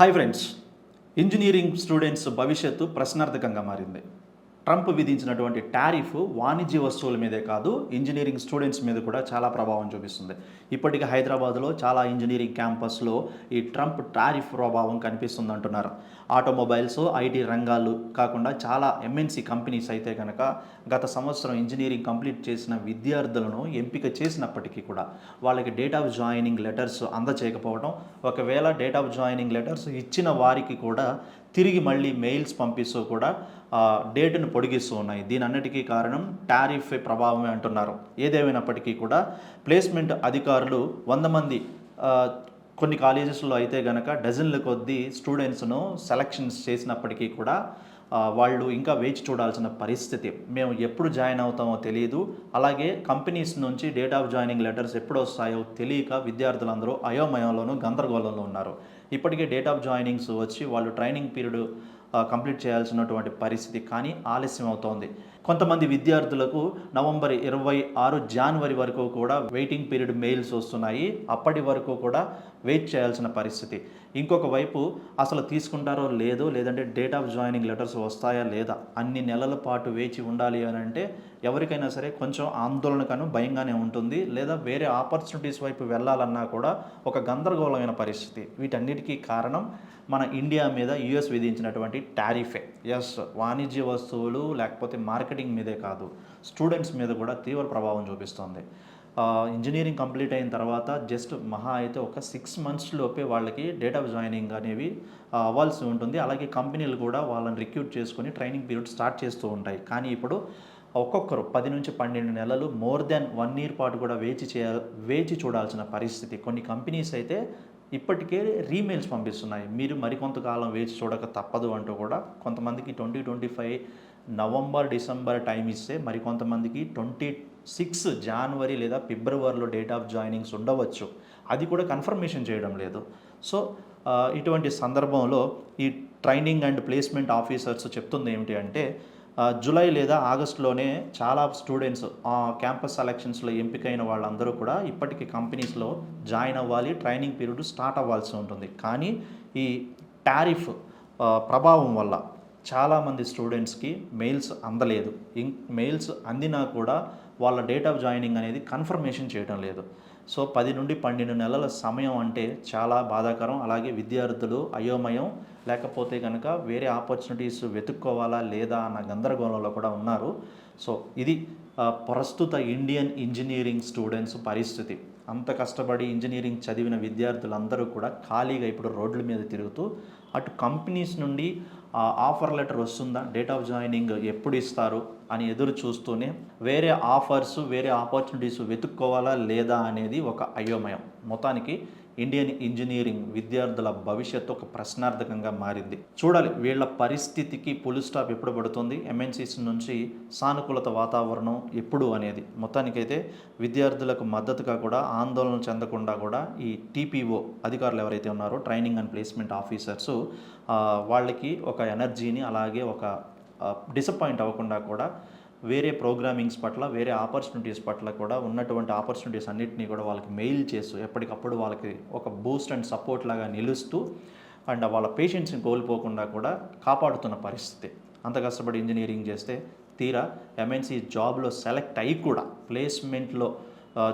Hi friends engineering students భవిష్యత్తు ప్రశ్నార్థకంగా మారింది. ట్రంప్ విధించినటువంటి టారిఫ్ వాణిజ్య వస్తువుల మీదే కాదు ఇంజనీరింగ్ స్టూడెంట్స్ మీద కూడా చాలా ప్రభావం చూపిస్తుంది. ఇప్పటికీ హైదరాబాద్లో చాలా ఇంజనీరింగ్ క్యాంపస్లో ఈ ట్రంప్ టారిఫ్ ప్రభావం కనిపిస్తుంది అంటున్నారు. ఆటోమొబైల్స్ ఐటీ రంగాలు కాకుండా చాలా ఎంఎన్సీ కంపెనీస్ అయితే కనుక గత సంవత్సరం ఇంజనీరింగ్ కంప్లీట్ చేసిన విద్యార్థులను ఎంపిక చేసినప్పటికీ కూడా వాళ్ళకి డేట్ ఆఫ్ జాయినింగ్ లెటర్స్ అందచేయకపోవడం ఒకవేళ డేట్ ఆఫ్ జాయినింగ్ లెటర్స్ ఇచ్చిన వారికి కూడా తిరిగి మళ్ళీ మెయిల్స్ పంపిస్తూ కూడా డేటును పొడిగిస్తూ ఉన్నాయి. దీని అన్నిటికీ కారణం టారిఫ్ ప్రభావమే అంటున్నారు. ఏదేమైనప్పటికీ కూడా ప్లేస్మెంట్ అధికారులు వంద మంది కొన్ని కాలేజెస్లో అయితే గనక డజన్ల కొద్దీ స్టూడెంట్స్ను సెలక్షన్స్ చేసినప్పటికీ కూడా వాళ్ళు ఇంకా వేచి చూడాల్సిన పరిస్థితి. మేము ఎప్పుడు జాయిన్ అవుతామో తెలియదు అలాగే కంపెనీస్ నుంచి డేట్ ఆఫ్ జాయినింగ్ లెటర్స్ ఎప్పుడు వస్తాయో తెలియక విద్యార్థులందరూ అయోమయంలోనూ గందరగోళంలో ఉన్నారు. ఇప్పటికే డేట్ ఆఫ్ జాయినింగ్స్ వచ్చి వాళ్ళు ట్రైనింగ్ పీరియడ్ కంప్లీట్ చేయాల్సినటువంటి పరిస్థితి కానీ ఆలస్యం అవుతోంది. కొంతమంది విద్యార్థులకు నవంబర్ ఇరవై ఆరు జనవరి వరకు కూడా వెయిటింగ్ పీరియడ్ మెయిల్స్ వస్తున్నాయి. అప్పటి వరకు కూడా వెయిట్ చేయాల్సిన పరిస్థితి. ఇంకొక వైపు అసలు తీసుకుంటారో లేదో లేదంటే డేట్ ఆఫ్ జాయినింగ్ లెటర్స్ వస్తాయా లేదా అన్ని నెలల పాటు వేచి ఉండాలి అని అంటే ఎవరికైనా సరే కొంచెం ఆందోళనకను భయంగానే ఉంటుంది. లేదా వేరే ఆపర్చునిటీస్ వైపు వెళ్ళాలన్నా కూడా ఒక గందరగోళమైన పరిస్థితి. వీటన్నిటికీ కారణం మన ఇండియా మీద యుఎస్ విధించినటువంటి టారిఫే. ఎస్ వాణిజ్య వస్తువులు లేకపోతే మార్కెట్ మార్కెటింగ్ మీదే కాదు స్టూడెంట్స్ మీద కూడా తీవ్ర ప్రభావం చూపిస్తుంది. ఇంజనీరింగ్ కంప్లీట్ అయిన తర్వాత జస్ట్ మహా అయితే ఒక సిక్స్ మంత్స్ లోపే వాళ్ళకి డేట్ ఆఫ్ జాయినింగ్ అనేవి అవ్వాల్సి ఉంటుంది. అలాగే కంపెనీలు కూడా వాళ్ళని రిక్రూట్ చేసుకొని ట్రైనింగ్ పీరియడ్ స్టార్ట్ చేస్తూ ఉంటాయి. కానీ ఇప్పుడు ఒక్కొక్కరు పది నుంచి పన్నెండు నెలలు మోర్ దెన్ వన్ ఇయర్ పాటు కూడా వేచి చేయ వేచి చూడాల్సిన పరిస్థితి. కొన్ని కంపెనీస్ అయితే ఇప్పటికే రీమెయిల్స్ పంపిస్తున్నాయి. మీరు మరికొంతకాలం వేచి చూడక తప్పదు అంటూ కూడా కొంతమందికి twenty twenty five November December time ఇస్తే మరికొంతమందికి ట్వంటీ సిక్స్ జనవరి లేదా ఫిబ్రవరిలో డేట్ ఆఫ్ జాయినింగ్స్ ఉండవచ్చు. అది కూడా కన్ఫర్మేషన్ చేయడం లేదు. సో ఇటువంటి సందర్భంలో ఈ ట్రైనింగ్ అండ్ ప్లేస్మెంట్ ఆఫీసర్స్ చెప్తుంది ఏమిటి అంటే జూలై లేదా ఆగస్టులోనే చాలా స్టూడెంట్స్ క్యాంపస్ సెలక్షన్స్లో ఎంపికైన వాళ్ళందరూ కూడా ఇప్పటికీ కంపెనీస్లో జాయిన్ అవ్వాలి ట్రైనింగ్ పీరియడ్ స్టార్ట్ అవ్వాల్సి ఉంటుంది. కానీ ఈ టారిఫ్ ప్రభావం వల్ల చాలామంది స్టూడెంట్స్కి మెయిల్స్ అందలేదు. ఇంక్ మెయిల్స్ అందినా కూడా వాళ్ళ డేట్ ఆఫ్ జాయినింగ్ అనేది కన్ఫర్మేషన్ చేయడం లేదు. సో పది నుండి పన్నెండు నెలల సమయం అంటే చాలా బాధాకరం. అలాగే విద్యార్థులు అయోమయం. లేకపోతే కనుక వేరే ఆపర్చునిటీస్ వెతుక్కోవాలా లేదా అన్న గందరగోళంలో కూడా ఉన్నారు. సో ఇది ప్రస్తుత ఇండియన్ ఇంజనీరింగ్ స్టూడెంట్స్ పరిస్థితి. అంత కష్టపడి ఇంజనీరింగ్ చదివిన విద్యార్థులందరూ కూడా ఖాళీగా ఇప్పుడు రోడ్ల మీద తిరుగుతూ అటు కంపెనీస్ నుండి ఆఫర్ లెటర్ వస్తుందా డేట్ ఆఫ్ జాయినింగ్ ఎప్పుడు ఇస్తారు అని ఎదురు చూస్తూనే వేరే ఆఫర్స్ వేరే ఆపర్చునిటీస్ వెతుక్కోవాలా లేదా అనేది ఒక అయోమయం. మొత్తానికి ఇండియన్ ఇంజనీరింగ్ విద్యార్థుల భవిష్యత్తు ఒక ప్రశ్నార్థకంగా మారింది. చూడాలి వీళ్ళ పరిస్థితికి పులి స్టాప్ ఎప్పుడు పడుతుంది? ఎంఎన్సీస్ నుంచి సానుకూలత వాతావరణం ఎప్పుడు అనేది. మొత్తానికైతే విద్యార్థులకు మద్దతుగా కూడా ఆందోళన చెందకుండా కూడా ఈ టీపీఓ అధికారులు ఎవరైతే ఉన్నారో ట్రైనింగ్ అండ్ ప్లేస్మెంట్ ఆఫీసర్స్ వాళ్ళకి ఒక ఎనర్జీని అలాగే ఒక డిసప్పాయింట్ అవ్వకుండా కూడా వేరే ప్రోగ్రామింగ్స్ పట్ల వేరే ఆపర్చునిటీస్ పట్ల కూడా ఉన్నటువంటి ఆపర్చునిటీస్ అన్నిటినీ కూడా వాళ్ళకి మెయిల్ చేస్తూ ఎప్పటికప్పుడు వాళ్ళకి ఒక బూస్ట్ అండ్ సపోర్ట్ లాగా నిలుస్తూ అండ్ వాళ్ళ పేషెంట్స్ని కోల్పోకుండా కూడా కాపాడుతున్న పరిస్థితి. అంత కష్టపడి ఇంజనీరింగ్ చేస్తే తీరా ఎంఎన్సీ జాబ్లో సెలెక్ట్ అయ్యి కూడా ప్లేస్మెంట్లో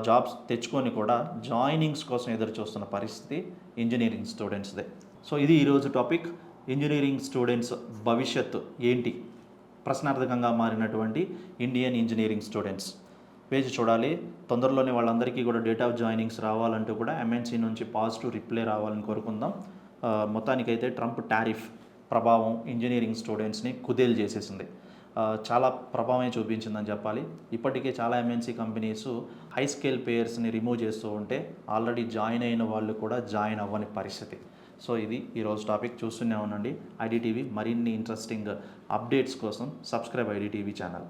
జాబ్స్ తెచ్చుకొని కూడా జాయినింగ్స్ కోసం ఎదురు చూస్తున్న పరిస్థితి ఇంజనీరింగ్ స్టూడెంట్స్దే. సో ఇది ఈరోజు టాపిక్. ఇంజనీరింగ్ స్టూడెంట్స్ భవిష్యత్తు ఏంటి? ప్రశ్నార్థకంగా మారినటువంటి ఇండియన్ ఇంజనీరింగ్ స్టూడెంట్స్ వేచి చూడాలి. తొందరలోనే వాళ్ళందరికీ కూడా డేట్ ఆఫ్ జాయినింగ్స్ రావాలంటూ కూడా ఎంఎన్సీ నుంచి పాజిటివ్ రిప్లై రావాలని కోరుకుందాం. మొత్తానికైతే ట్రంప్ టారిఫ్ ప్రభావం ఇంజనీరింగ్ స్టూడెంట్స్ని కుదేలు చేసేసింది. చాలా ప్రభావమే చూపించిందని చెప్పాలి. ఇప్పటికే చాలా ఎంఎన్సీ కంపెనీస్ హై స్కేల్ పేయర్స్ని రిమూవ్ చేస్తూ ఉంటే ఆల్రెడీ జాయిన్ అయిన వాళ్ళు కూడా జాయిన్ అవ్వని పరిస్థితి. సో ఇది ఈరోజు టాపిక్ చూస్తూనే ఉండండి. ఐడిటీవీ మరిన్ని ఇంట్రెస్టింగ్ అప్డేట్స్ కోసం సబ్స్క్రైబ్ ఐడిటీవీ ఛానల్